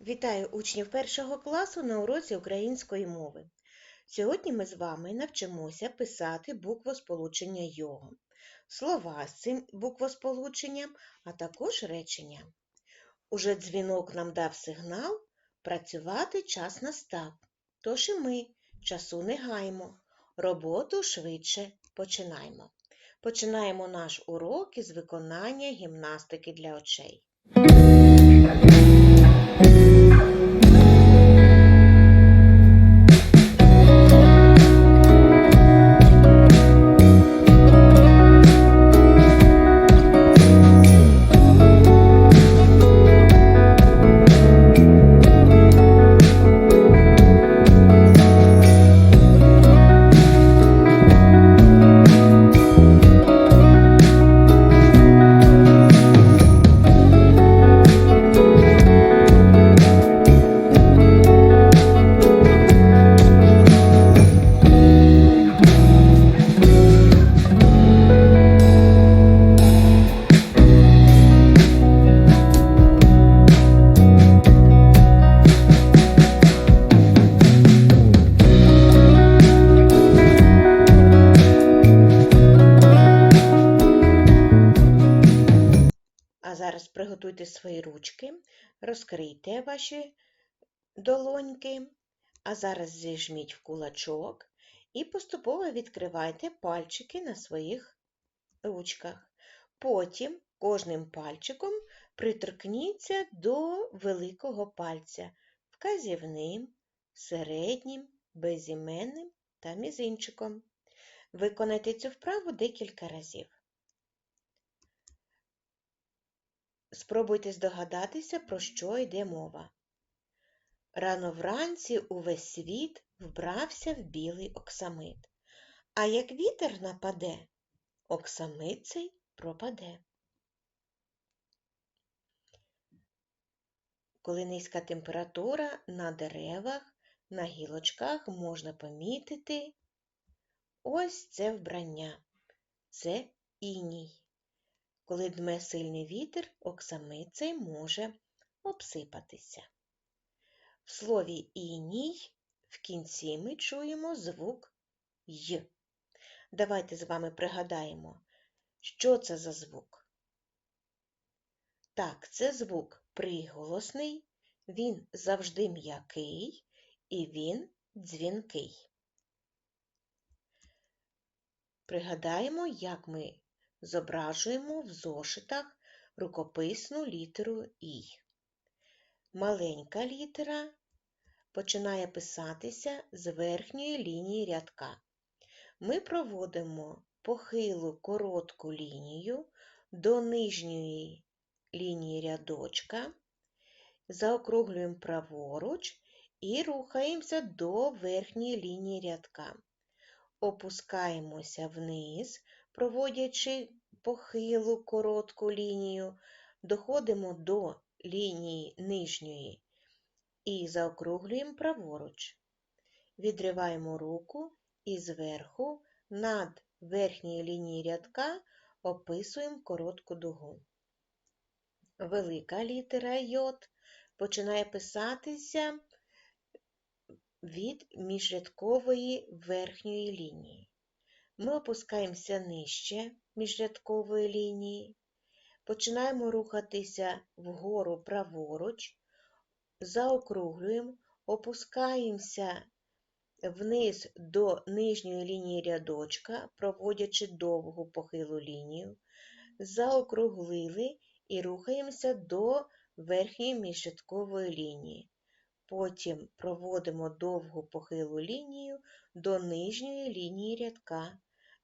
Вітаю учнів першого класу на уроці української мови. Сьогодні ми з вами навчимося писати буквосполучення його, слова з цим буквосполученням, а також речення. Уже дзвінок нам дав сигнал, працювати час настав. Тож і ми часу не гаймо, роботу швидше починаємо. Починаємо наш урок із виконання гімнастики для очей. Приготуйте свої ручки, розкрийте ваші долоньки, а зараз зіжміть в кулачок і поступово відкривайте пальчики на своїх ручках. Потім кожним пальчиком приторкніться до великого пальця вказівним, середнім, безіменним та мізинчиком. Виконайте цю вправу декілька разів. Спробуйте здогадатися, про що йде мова. Рано вранці увесь світ вбрався в білий оксамит. А як вітер нападе, оксамит цей пропаде. Коли низька температура на деревах, на гілочках можна помітити ось це вбрання. Це іній. Коли дме сильний вітер, оксамит цей може обсипатися. В слові іній в кінці ми чуємо звук й. Давайте з вами пригадаємо, що це за звук. Так, це звук приголосний, він завжди м'який і він дзвінкий. Пригадаємо, як ми зображуємо в зошитах рукописну літеру І. Маленька літера починає писатися з верхньої лінії рядка. Ми проводимо похилу коротку лінію до нижньої лінії рядочка, заокруглюємо праворуч і рухаємося до верхньої лінії рядка. Опускаємося вниз, проводячи похилу коротку лінію, доходимо до лінії нижньої і заокруглюємо праворуч. Відриваємо руку і зверху над верхньою лінією рядка описуємо коротку дугу. Велика літера Й починає писатися від міжрядкової верхньої лінії. Ми опускаємося нижче міжрядкової лінії, починаємо рухатися вгору праворуч, заокруглюємо, опускаємося вниз до нижньої лінії рядочка, проводячи довгу похилу лінію, заокруглили і рухаємося до верхньої міжрядкової лінії. Потім проводимо довгу похилу лінію до нижньої лінії рядка,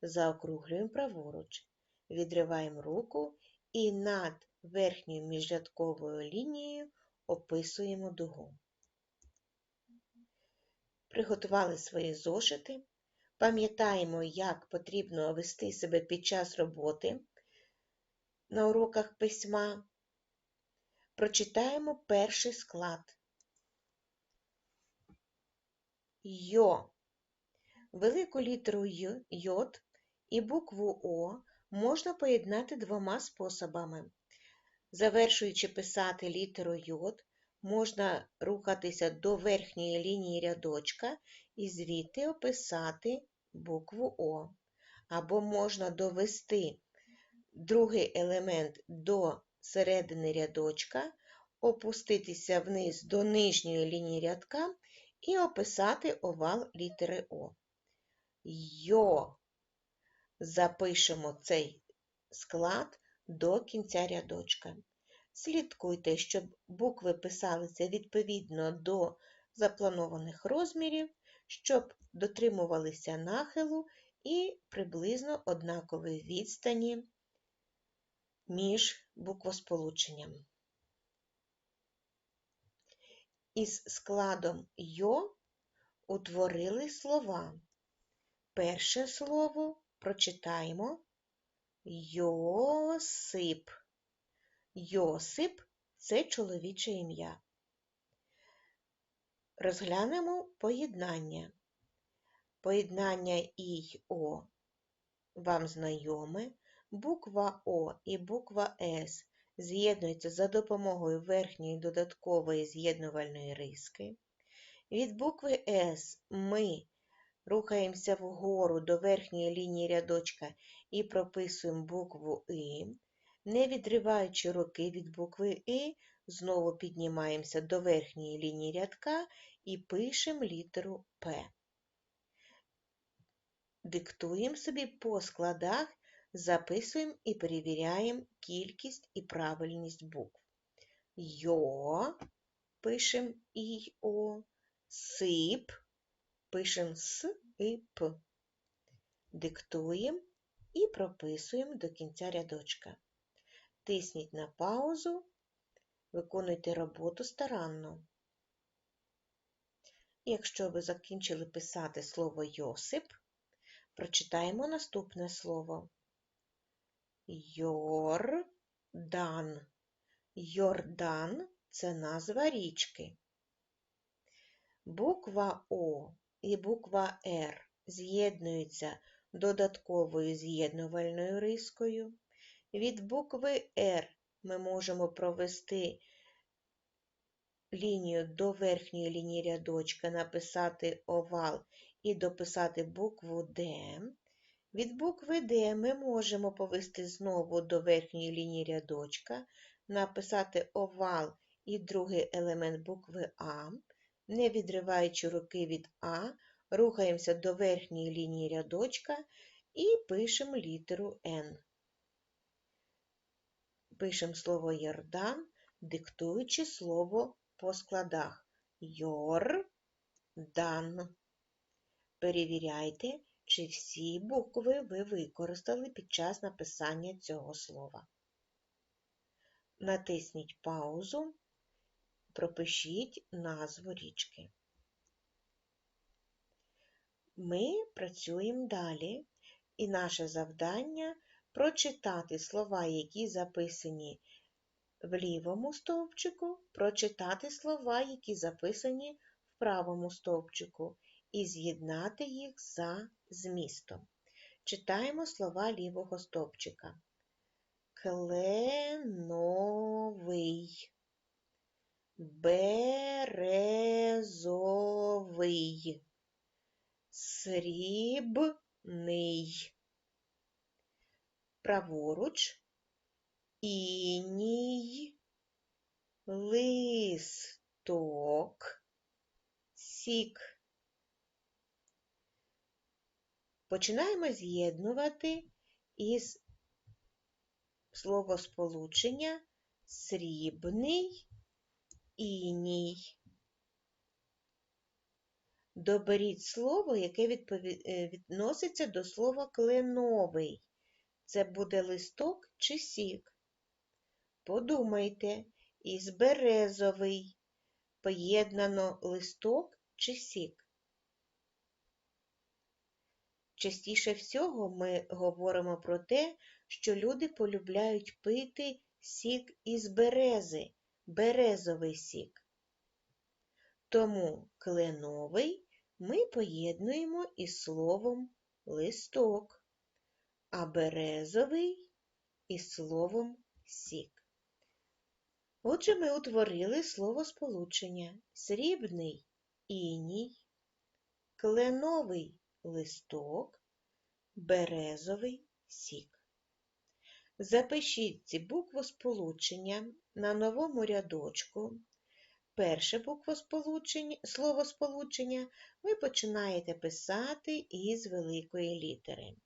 заокруглюємо праворуч, відриваємо руку і над верхньою міжрядковою лінією описуємо дугу. Приготували свої зошити. Пам'ятаємо, як потрібно вести себе під час роботи на уроках письма. Прочитаємо перший склад. Йо. Велику літеру Й, йод і букву О можна поєднати двома способами. Завершуючи писати літеру йод, можна рухатися до верхньої лінії рядочка і звідти описати букву О. Або можна довести другий елемент до середини рядочка, опуститися вниз до нижньої лінії рядка і описати овал літери О. Йо. Запишемо цей склад до кінця рядочка. Слідкуйте, щоб букви писалися відповідно до запланованих розмірів, щоб дотримувалися нахилу і приблизно однакової відстані між буквосполученням. Із складом йо утворили слова. Перше слово прочитаємо Йосип. Йосип це чоловіче ім'я. Розглянемо поєднання. Поєднання І й О вам знайоме. Буква О і буква С з'єднуються за допомогою верхньої додаткової з'єднувальної риски. Від букви С ми рухаємося вгору до верхньої лінії рядочка і прописуємо букву І. Не відриваючи руки від букви І, знову піднімаємося до верхньої лінії рядка і пишемо літеру П. Диктуємо собі по складах, записуємо і перевіряємо кількість і правильність букв. Йо, пишемо І О, сип, пишемо С і П. Диктуємо і прописуємо до кінця рядочка. Тисніть на паузу, виконуйте роботу старанно. Якщо ви закінчили писати слово Йосип, прочитаємо наступне слово. Йордан. Йордан це назва річки. Буква О і буква Р з'єднуються додатковою з'єднувальною рискою. Від букви Р ми можемо провести лінію до верхньої лінії рядочка, написати овал і дописати букву Д. Від букви Д ми можемо повести знову до верхньої лінії рядочка, написати овал і другий елемент букви А, не відриваючи руки від А, рухаємося до верхньої лінії рядочка і пишемо літеру Н. Пишемо слово Йордан, диктуючи слово по складах Йор-дан. Перевіряйте, чи всі букви ви використали під час написання цього слова. Натисніть паузу, пропишіть назву річки. Ми працюємо далі, і наше завдання прочитати слова, які записані в лівому стовпчику, прочитати слова, які записані в правому стовпчику, і з'єднати їх за змістом. Читаємо слова лівого стовпчика. Кленовий, березовий, срібний, праворуч, іній, листок, сік. Починаємо з'єднувати із словосполучення срібний іній. Доберіть слово, яке е, відноситься до слова кленовий. Це буде листок чи сік. Подумайте, із березовий поєднано листок чи сік. Частіше всього ми говоримо про те, що люди полюбляють пити сік із берези, березовий сік. Тому кленовий ми поєднуємо із словом листок, а березовий із словом сік. Отже, ми утворили словосполучення срібний іній, кленовий листок, березовий сік. Запишіть ці буквосполучення на новому рядочку. Перше буквосполучення, словосполучення ви починаєте писати із великої літери.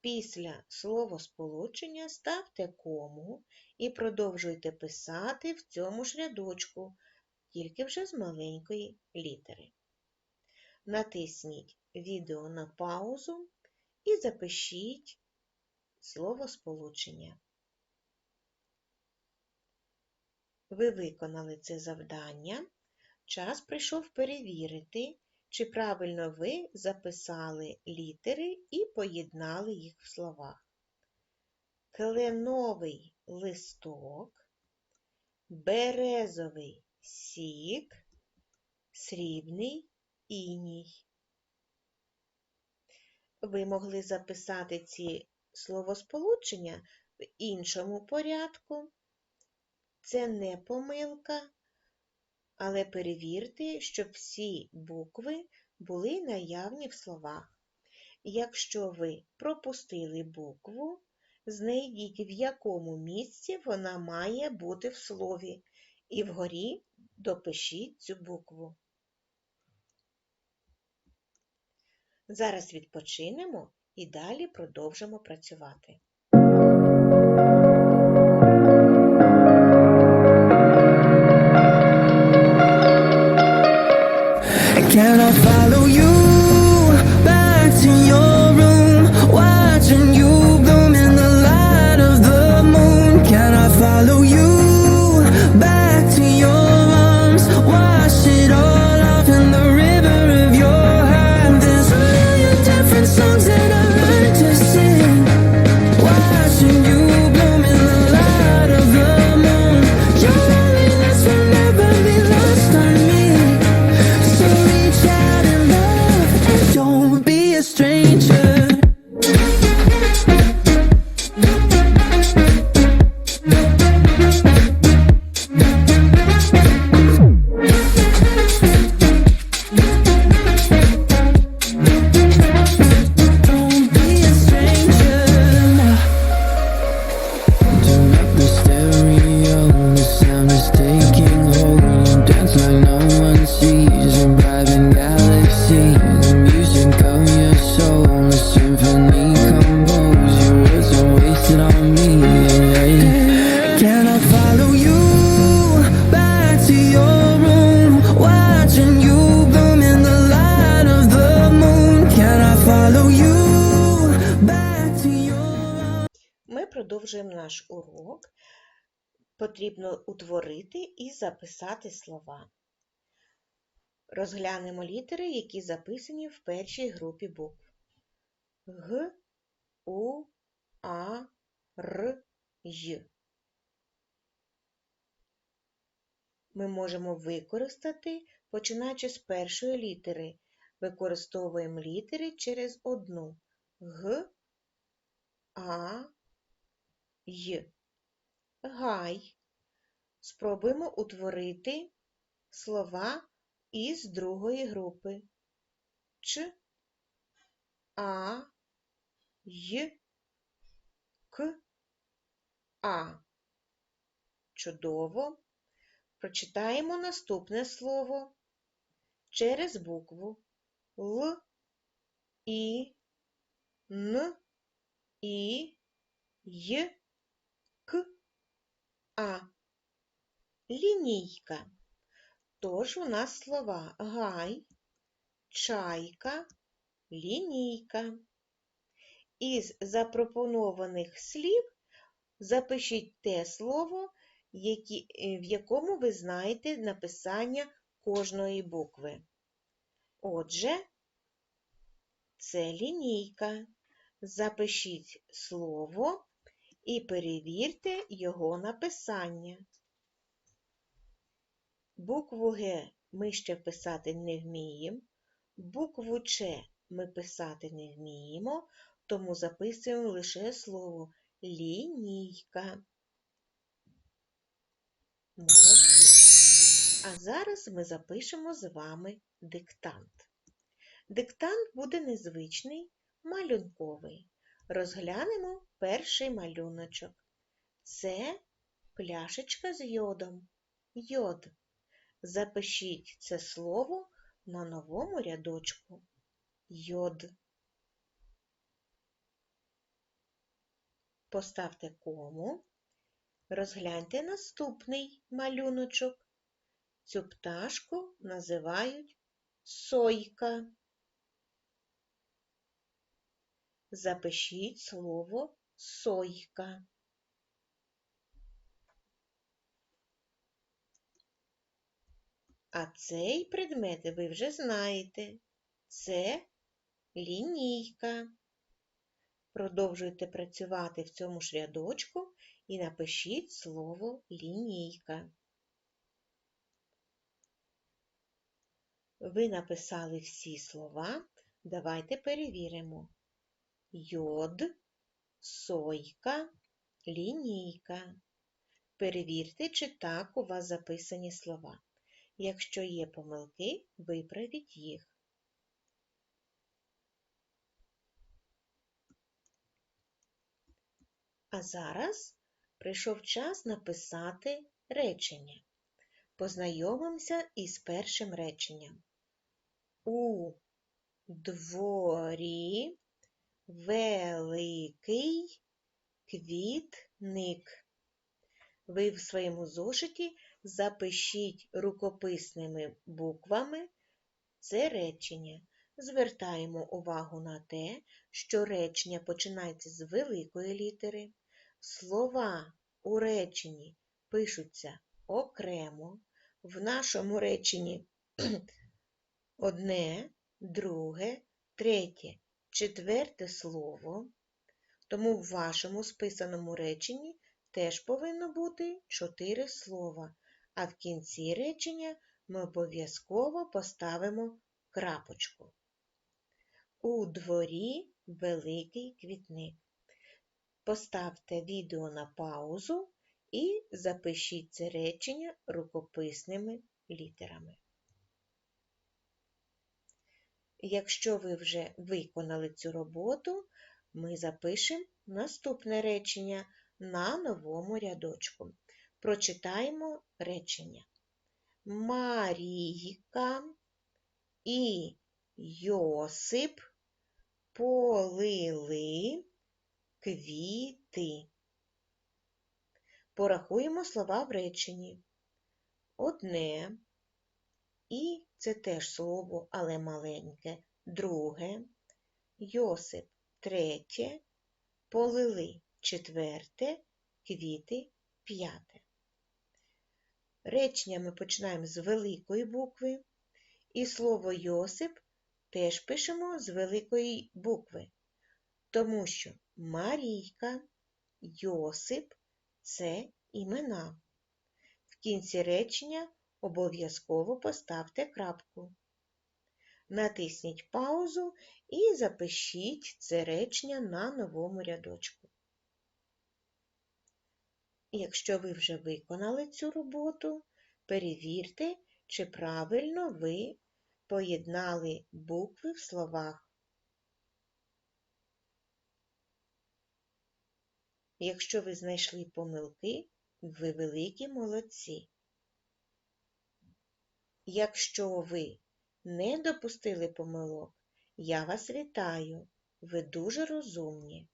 Після словосполучення ставте кому і продовжуйте писати в цьому ж рядочку, тільки вже з маленької літери. Натисніть відео на паузу і запишіть словосполучення. Ви виконали це завдання. Час прийшов перевірити, чи правильно ви записали літери і поєднали їх в словах. Кленовий листок, березовий сік, срібний іній. Ви могли записати ці словосполучення в іншому порядку. Це не помилка, але перевірте, щоб всі букви були наявні в словах. Якщо ви пропустили букву, знайдіть, в якому місці вона має бути в слові, і вгорі допишіть цю букву. Зараз відпочинемо і далі продовжимо працювати. Can I follow you продовжуємо наш урок. Потрібно утворити і записати слова. Розглянемо літери, які записані в першій групі букв. Г, У, А, Р, Й. Ми можемо використати, починаючи з першої літери. Використовуємо літери через одну. Г, А, Й. Гай. Спробуємо утворити слова із другої групи. Ч, А, Й, К, А. Чудово. Прочитаємо наступне слово через букву Л, І, Н, І, Й, К, А. Лінійка. Тож у нас слова гай, чайка, лінійка. Із запропонованих слів запишіть те слово, які, е, в якому ви знаєте написання кожної букви. Отже, це лінійка. Запишіть слово і перевірте його написання. Букву Г ми ще вписати не вміємо, букву Ч ми писати не вміємо, тому записуємо лише слово лінійка. Молодці. А зараз ми запишемо з вами диктант. Диктант буде незвичний, малюнковий. Розглянемо перший малюночок. Це пляшечка з йодом. Йод. Запишіть це слово на новому рядочку. Йод. Поставте кому. Розгляньте наступний малюночок. Цю пташку називають сойка. Запишіть слово сойка. А цей предмет ви вже знаєте. Це лінійка. Продовжуйте працювати в цьому ж рядочку і напишіть слово лінійка. Ви написали всі слова. Давайте перевіримо. Йод, сойка, лінійка. Перевірте, чи так у вас записані слова. Якщо є помилки, виправіть їх. А зараз прийшов час написати речення. Познайомимося із першим реченням. У дворі великий квітник. Ви в своєму зошиті запишіть рукописними буквами це речення. Звертаємо увагу на те, що речення починається з великої літери. Слова у реченні пишуться окремо. В нашому реченні одне, друге, третє, четверте слово. Тому в вашому списаному реченні теж повинно бути чотири слова, а в кінці речення ми обов'язково поставимо крапочку. У дворі великий квітник. Поставте відео на паузу і запишіть це речення рукописними літерами. Якщо ви вже виконали цю роботу, ми запишемо наступне речення на новому рядочку. Прочитаємо речення. Марійка і Йосип полили квіти. Порахуємо слова в реченні. Одне, і це теж слово, але маленьке. Друге, Йосип. Третє, полили. Четверте, квіти. П'яте. Речення ми починаємо з великої букви, і слово Йосип теж пишемо з великої букви, тому що Марійка, Йосип це імена. В кінці речення обов'язково поставте крапку. Натисніть паузу і запишіть це речення на новому рядочку. Якщо ви вже виконали цю роботу, перевірте, чи правильно ви поєднали букви в словах. Якщо ви знайшли помилки, ви великі молодці. Якщо ви не допустили помилок, я вас вітаю, ви дуже розумні.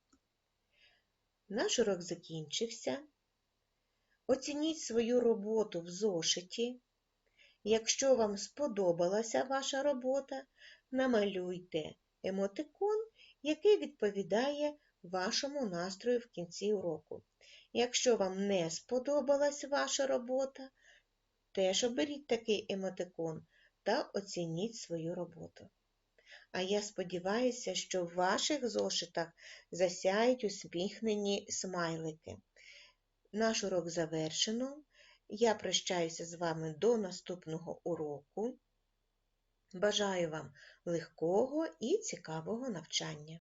Наш урок закінчився. Оцініть свою роботу в зошиті. Якщо вам сподобалася ваша робота, намалюйте емотикон, який відповідає вашому настрою в кінці уроку. Якщо вам не сподобалась ваша робота, теж оберіть такий емотикон та оцініть свою роботу. А я сподіваюся, що в ваших зошитах засяють усміхнені смайлики. Наш урок завершено. Я прощаюся з вами до наступного уроку. Бажаю вам легкого і цікавого навчання.